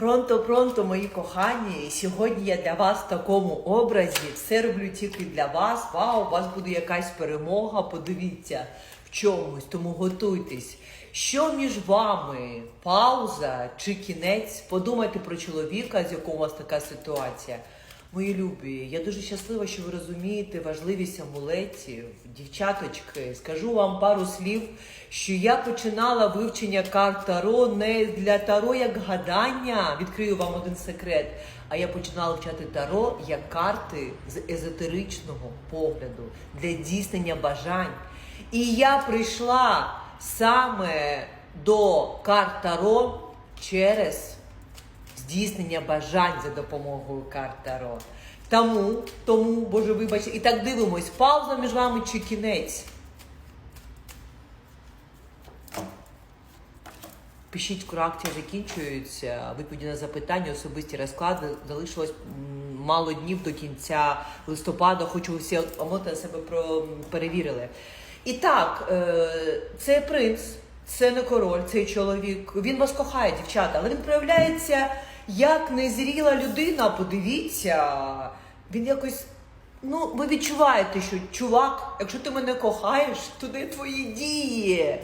Пронто-пронто, мої кохані, сьогодні я для вас в такому образі все роблю тільки для вас. Вау, у вас буде якась перемога. Подивіться в чомусь, тому готуйтесь. Що між вами? Пауза чи кінець? Подумайте про чоловіка, з якого у вас така ситуація. Мої любі, я дуже щаслива, що ви розумієте важливість амулетів. Дівчаточки, скажу вам пару слів, що я починала вивчення карт Таро не для Таро як гадання, відкрию вам один секрет, а я починала вчати Таро як карти з езотеричного погляду для здійснення бажань. І я прийшла саме до карт Таро через здійснення бажань за допомогою карт Таро. Тому, тому, Боже, вибачте, і так дивимось, пауза між вами чи кінець. Пишіть, коли акція закінчується, відповіді на запитання, особисті розклади. Залишилось мало днів до кінця листопада. Хочу всі омоти себе перевірили. І так, е, це принц, це не король, цей чоловік. Він вас кохає, дівчата, але він проявляється як незріла людина. Подивіться, він якось. Ну, ви відчуваєте, що чувак, якщо ти мене кохаєш, то де твої дії?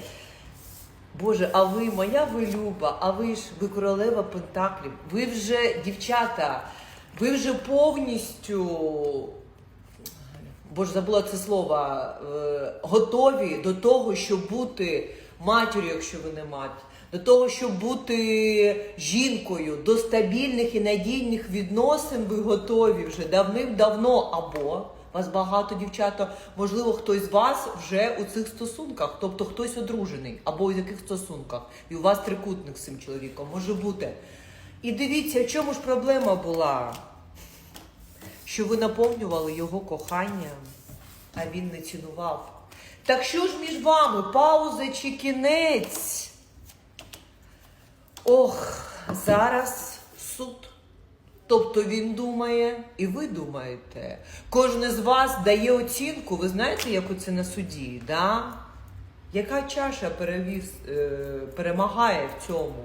Боже, а ви, моя ви люба, а ви ж ви королева Пентаклів. Ви вже, дівчата, ви вже повністю. Боже, забула це слово, е, готові до того, щоб бути матір'ю, якщо ви не мать, до того, щоб бути жінкою, до стабільних і надійних відносин ви готові вже давним-давно. Або вас багато дівчата, можливо, хтось з вас вже у цих стосунках, тобто хтось одружений, або у яких стосунках, і у вас трикутник з цим чоловіком може бути. І дивіться, в чому ж проблема була? що ви наповнювали його коханням, а він не цінував. Так що ж між вами пауза чи кінець? Ох, зараз суд. Тобто він думає, і ви думаєте. Кожен з вас дає оцінку, ви знаєте, як оце на суді, да? Яка чаша перевіз, е, перемагає в цьому?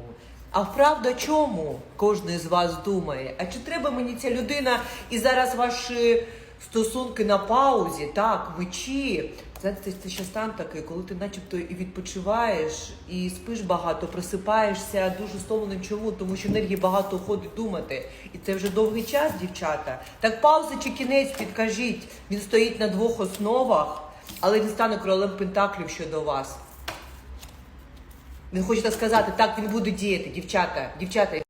А вправда чому кожен з вас думає? А чи треба мені ця людина і зараз ваші стосунки на паузі, так, мечі? Знаєте, це, ще стан такий, коли ти начебто і відпочиваєш, і спиш багато, просипаєшся дуже стомленим. Чому? Тому що енергії багато ходить думати. І це вже довгий час, дівчата. Так пауза чи кінець, підкажіть. Він стоїть на двох основах, але він стане королем Пентаклів щодо вас. Він хоче сказати, так він буде діяти, дівчата, дівчата.